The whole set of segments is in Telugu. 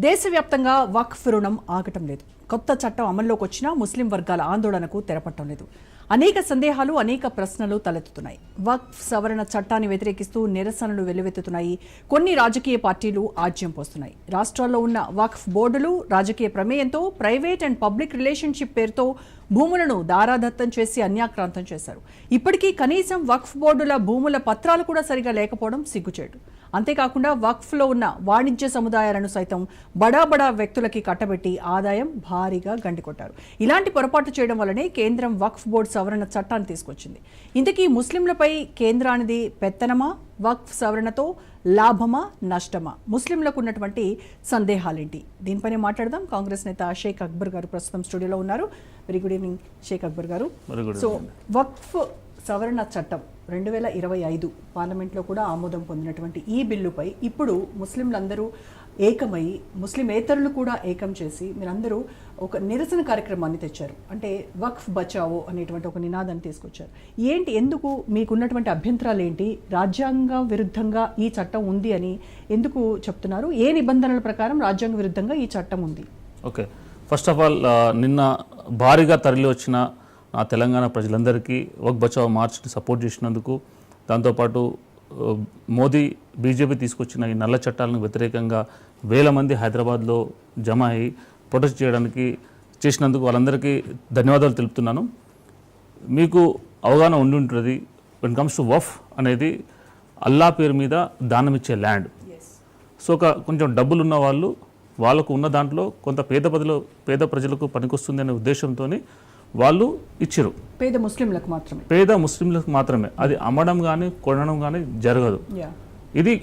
దేశవ్యాప్తంగా వక్ఫ్ రుణం ఆగటం లేదు. కొత్త చట్టం అమల్లోకి వచ్చినా ముస్లిం వర్గాల ఆందోళనకు తెరపట్టం లేదు. అనేక సందేహాలు అనేక ప్రశ్నలు తలెత్తుతున్నాయి. వక్ఫ్ సవరణ చట్టాన్ని వ్యతిరేకిస్తూ నిరసనలు వెల్లువెత్తుతున్నాయి. కొన్ని రాజకీయ పార్టీలు ఆజ్యం పోస్తున్నాయి. రాష్ట్రాల్లో ఉన్న వక్ఫ్ బోర్డులు రాజకీయ ప్రమేయంతో ప్రైవేట్ అండ్ పబ్లిక్ రిలేషన్షిప్ పేరుతో భూములను దారాదత్తం చేసి అన్యాక్రాంతం చేశారు. ఇప్పటికీ కనీసం వక్ఫ్ బోర్డుల భూముల పత్రాలు కూడా సరిగా లేకపోవడం సిగ్గుచేటు. అంతేకాకుండా వక్ఫ్లో ఉన్న వాణిజ్య సముదాయాలను సైతం బడా బడా వ్యక్తులకి కట్టబెట్టి ఆదాయం భారీగా గండికొట్టారు. ఇలాంటి పొరపాటు చేయడం వల్లనే కేంద్రం వక్ఫ్ బోర్డు సవరణ చట్టాన్ని తీసుకొచ్చింది. ఇంతకీ ముస్లింలపై కేంద్రానిది పెత్తనమా వక్ఫ్ సవరణతో లాభమా నష్టమా? ముస్లింలకు ఉన్నటువంటి సందేహాలేంటి? దీనిపైన మాట్లాడదాం. కాంగ్రెస్ నేత షేక్ అక్బర్ గారు ప్రస్తుతం స్టూడియోలో ఉన్నారు. Very good evening Shaik Akbar గారు. సో వక్ఫ్ సవరణ చట్టం రెండు వేల ఇరవై ఐదు పార్లమెంట్లో కూడా ఆమోదం పొందినటువంటి ఈ బిల్లుపై ఇప్పుడు ముస్లింలందరూ ఏకమై ముస్లిమేతరులు కూడా ఏకం చేసి మీరందరూ ఒక నిరసన కార్యక్రమాన్ని తెచ్చారు. అంటే వక్ఫ్ బచావో అనేటువంటి ఒక నినాదాన్ని తీసుకొచ్చారు. ఏంటి ఎందుకు మీకున్నటువంటి అభ్యంతరాలు ఏంటి? రాజ్యాంగ విరుద్ధంగా ఈ చట్టం ఉంది అని ఎందుకు చెప్తున్నారు? ఏ నిబంధనల ప్రకారం రాజ్యాంగ విరుద్ధంగా ఈ చట్టం ఉంది? ఓకే. ఫస్ట్ ఆఫ్ ఆల్ నిన్న భారీగా తరలి వచ్చిన నా తెలంగాణ ప్రజలందరికీ వక్ బచావ్ మార్చ్ని సపోర్ట్ చేసినందుకు దాంతోపాటు ఆ, మోదీ బీజేపీ తీసుకొచ్చిన ఈ నల్ల చట్టాలకు వ్యతిరేకంగా వేల మంది హైదరాబాద్లో జమ అయ్యి ప్రొటెస్ట్ చేయడానికి చేసినందుకు వాళ్ళందరికీ ధన్యవాదాలు తెలుపుతున్నాను. మీకు అవగాహన ఉండి ఉంటుంది వెన్ కమ్స్ టు వఫ్ అనేది అల్లా పేరు మీద దానం ఇచ్చే ల్యాండ్ సో ఒక కొంచెం డబ్బులు ఉన్న వాళ్ళు వాళ్ళకు ఉన్న దాంట్లో కొంత పేద ప్రజలు పేద ప్రజలకు పనికొస్తుంది అనే ఉద్దేశంతో వాళ్ళు ఇచ్చిరు పేద ముస్లింలకు మాత్రమే. పేద ముస్లింలకు మాత్రమే. అది అమ్మడం కానీ కొనడం కానీ జరగదు. ఇది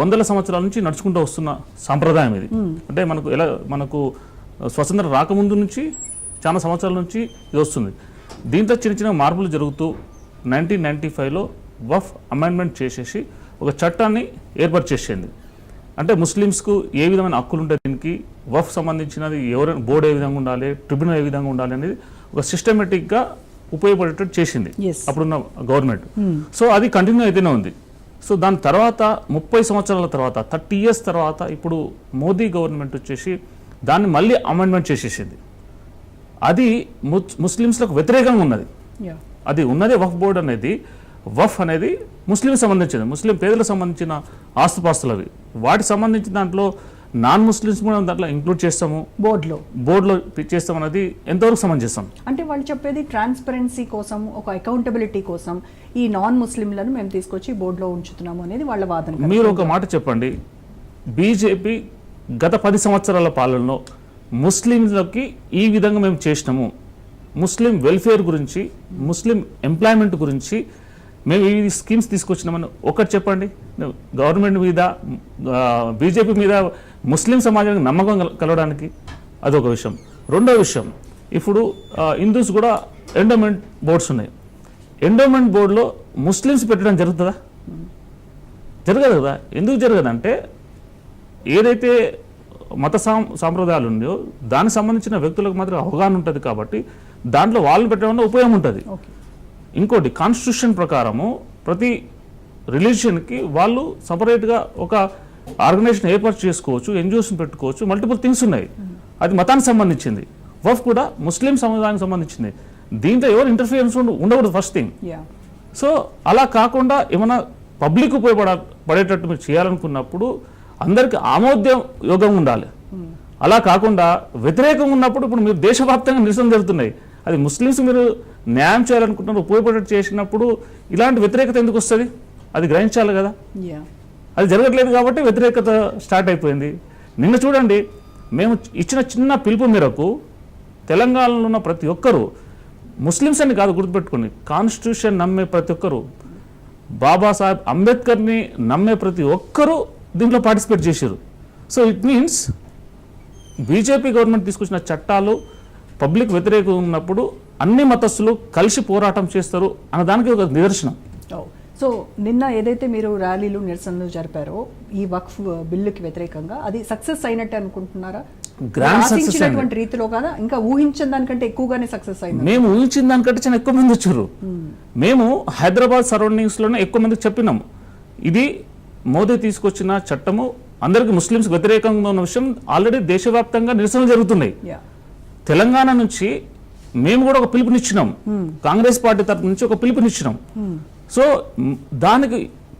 వందల సంవత్సరాల నుంచి నడుచుకుంటూ వస్తున్న సాంప్రదాయం ఇది. అంటే మనకు ఎలా మనకు స్వతంత్రం రాకముందు నుంచి చాలా సంవత్సరాల నుంచి ఇది వస్తుంది. దీంట్లో చిన్న చిన్న మార్పులు జరుగుతూ నైన్టీన్ నైన్టీ ఫైవ్లో వఫ్ అమెండ్మెంట్ చేసేసి ఒక చట్టాన్ని ఏర్పాటు చేసింది అంటే ముస్లిమ్స్కు ఏ విధమైన హక్కులు ఉంటాయి దీనికి? వఫ్ సంబంధించినది ఎవరైనా బోర్డు ఏ విధంగా ఉండాలి ట్రిబ్యునల్ ఏ విధంగా ఉండాలి అనేది ఒక సిస్టమేటిక్గా ఉపయోగపడేటట్టు చేసింది. అప్పుడున్న గవర్నమెంట్. సో అది కంటిన్యూ అయితేనే ఉంది. సో దాని తర్వాత ముప్పై సంవత్సరాల తర్వాత థర్టీ ఇయర్స్ తర్వాత ఇప్పుడు మోదీ గవర్నమెంట్ వచ్చేసి దాన్ని మళ్ళీ అమెండ్మెంట్ చేసేసింది. అది ముస్- ముస్లిమ్స్లకు వ్యతిరేకంగా ఉన్నది. అది ఉన్నదే వఫ్ బోర్డ్ అనేది. వఫ్ అనేది ముస్లిం సంబంధించింది ముస్లిం పేదలకు సంబంధించిన ఆస్తుపాస్తులు అవి వాటికి సంబంధించిన దాంట్లో నాన్ ముస్లిమ్స్ కూడా దాంట్లో ఇంక్లూడ్ చేస్తాము. బోర్డులో. బోర్డులో చేస్తాం అనేది ఎంతవరకు సమంజసం? అంటే వాళ్ళు చెప్పేది ట్రాన్స్పరెన్సీ కోసం ఒక అకౌంటబిలిటీ కోసం ఈ నాన్ ముస్లింలను మేము తీసుకొచ్చి బోర్డులో ఉంచుతున్నాము అనేది వాళ్ళ వాదన. మీరు ఒక మాట చెప్పండి. బీజేపీ గత పది సంవత్సరాల పాలనలో ముస్లింలకి ఈ విధంగా మేము చేసినాము. ముస్లిం వెల్ఫేర్ గురించి ముస్లిం ఎంప్లాయ్మెంట్ గురించి మేము ఈ స్కీమ్స్ తీసుకొచ్చినామని ఒకటి చెప్పండి. గవర్నమెంట్ మీద బీజేపీ మీద ముస్లిం సమాజానికి నమ్మకం కల- కలవడానికి అదొక విషయం. రెండో విషయం ఇప్పుడు హిందూస్ కూడా ఎండోమెంట్ బోర్డ్స్ ఉన్నాయి. ఎండోమెంట్ బోర్డులో ముస్లిమ్స్ పెట్టడం జరుగుతుందా? జరగదు కదా. ఎందుకు జరగదంటే ఏదైతే మత సాం సాంప్రదాయాలు ఉన్నాయో దానికి సంబంధించిన వ్యక్తులకు మాత్రం అవగాహన ఉంటుంది కాబట్టి దాంట్లో వాళ్ళు పెట్టడం వల్ల ఉపయోగం ఉంటుంది. ఇంకోటి కాన్స్టిట్యూషన్ ప్రకారము ప్రతి రిలీజియన్కి వాళ్ళు సపరేట్గా ఒక ఆర్గనైజేషన్ ఏర్పాటు చేసుకోవచ్చు ఎన్జిఓస్ని పెట్టుకోవచ్చు మల్టిపుల్ థింగ్స్ ఉన్నాయి. అది మతానికి సంబంధించింది. వఫ్ కూడా ముస్లిం సముదాయానికి సంబంధించింది. దీంట్లో ఎవరు ఇంటర్ఫియరెన్స్ ఉండకూడదు ఫస్ట్ థింగ్ సో అలా కాకుండా ఏమైనా పబ్లిక్ ఉపయోగపడ పడేటట్టు మీరు చేయాలనుకున్నప్పుడు అందరికి ఆమోద్యం యోగం ఉండాలి. అలా కాకుండా వ్యతిరేకం ఉన్నప్పుడు ఇప్పుడు మీరు దేశవ్యాప్తంగా నిరసన జరుగుతున్నాయి. అది ముస్లిమ్స్ మీరు న్యాయం చేయాలనుకుంటున్నారు ఉపయోగపడేట్టు చేసినప్పుడు ఇలాంటి వ్యతిరేకత ఎందుకు వస్తుంది? అది గ్రహించాలి కదా. అది జరగట్లేదు కాబట్టి వ్యతిరేకత స్టార్ట్ అయిపోయింది. నిన్న చూడండి మేము ఇచ్చిన చిన్న పిలుపు మేరకు తెలంగాణలో ఉన్న ప్రతి ఒక్కరూ ముస్లిమ్స్ అని కాదు గుర్తుపెట్టుకోండి కాన్స్టిట్యూషన్ నమ్మే ప్రతి ఒక్కరూ బాబాసాహెబ్ అంబేద్కర్ని నమ్మే ప్రతి ఒక్కరూ దీంట్లో పార్టిసిపేట్ చేశారు. So it means BJP government తీసుకొచ్చిన చట్టాలు పబ్లిక్ వ్యతిరేకం ఉన్నప్పుడు అన్ని మతస్థులు కలిసి పోరాటం చేస్తారు అన్న దానికి ఒక నిదర్శనం. సో నిన్న ఏదైతే మీరు ర్యాలీలు నిరసనలు జరిపారో ఈ వక్ఫ్ బిల్లుకి వ్యతిరేకంగా అది సక్సెస్ అయినట్టే అనుకుంటున్నారా? ఆశించినటువంటి రీతిలో కదా? ఇంకా ఊహించిన దానికంటే ఎక్కువగానే సక్సెస్ అయింది మేము ఊహించిన దానికంటే చాలా ఎక్కువ మంది వచ్చారు. మేము హైదరాబాద్ సరౌండింగ్స్లోనే ఎక్కువ మందికి చెప్పినాము ఇది మోదీ తీసుకొచ్చిన చట్టము అందరికీ ముస్లిమ్స్ వ్యతిరేకంగా ఉన్న విషయం ఆల్రెడీ దేశవ్యాప్తంగా నిరసనలు జరుగుతున్నాయి. యా తెలంగాణ నుంచి మేము కూడా ఒక పిలుపునిచ్చినాం. కాంగ్రెస్ పార్టీ తరఫు నుంచి ఒక పిలుపునిచ్చినాం. సో దానికి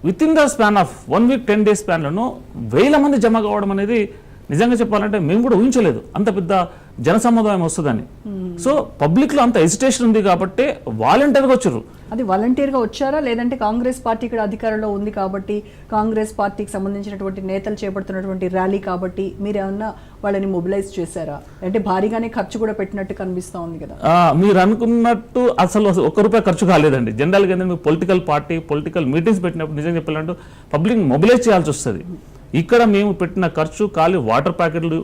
with in the span of one week ten days స్పాన్లను వేల మంది జమ కావడం అనేది నిజంగా చెప్పాలంటే మేము కూడా ఊహించలేదు. అంత పెద్ద జన సముదాయం వస్తుందని. సో పబ్లిక్లో అంత ఎజిటేషన్ ఉంది కాబట్టి వాలంటీర్గా వచ్చారు. అది వాలంటీర్గా వచ్చారా? లేదంటే కాంగ్రెస్ పార్టీ ఇక్కడ అధికారంలో ఉంది కాబట్టి కాంగ్రెస్ పార్టీకి సంబంధించినటువంటి నేతలు చేపడుతున్నటువంటి ర్యాలీ కాబట్టి మీరు ఏమన్నా వాళ్ళని మొబిలైజ్ చేశారా? అంటే భారీగానే ఖర్చు కూడా పెట్టినట్టు కనిపిస్తా ఉంది కదా. మీరు అనుకున్నట్టు అసలు ఒక్క రూపాయి ఖర్చు కాలేదండి. జనరల్గా ఏంటంటే మీరు పొలిటికల్ పార్టీ పొలిటికల్ మీటింగ్స్ పెట్టినప్పుడు నిజం చెప్పాలంటే పబ్లిక్ మొబిలైజ్ చేయాల్సి వస్తుంది. ఇక్కడ మేము పెట్టిన ఖర్చు ఖాళీ వాటర్ ప్యాకెట్లు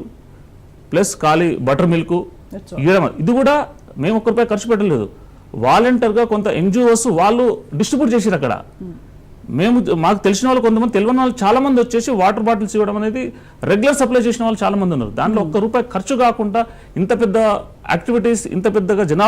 ప్లస్ ఖాళీ బటర్ మిల్క్ ఇవ్వడం. ఇది కూడా మేము ఒక్క రూపాయి ఖర్చు పెట్టలేదు. వాలంటీర్గా కొంత ఎన్జిఓస్ వాళ్ళు డిస్ట్రిబ్యూట్ చేసారు అక్కడ. మేము మాకు తెలిసిన వాళ్ళు కొంతమంది తెలియని వాళ్ళు చాలా మంది వచ్చేసి వాటర్ బాటిల్స్ ఇవ్వడం అనేది రెగ్యులర్ సప్లై చేసిన వాళ్ళు చాలా మంది ఉన్నారు. దాంట్లో ఒక్క రూపాయి ఖర్చు కాకుండా ఇంత పెద్ద యాక్టివిటీస్ ఇంత పెద్దగా జనాలు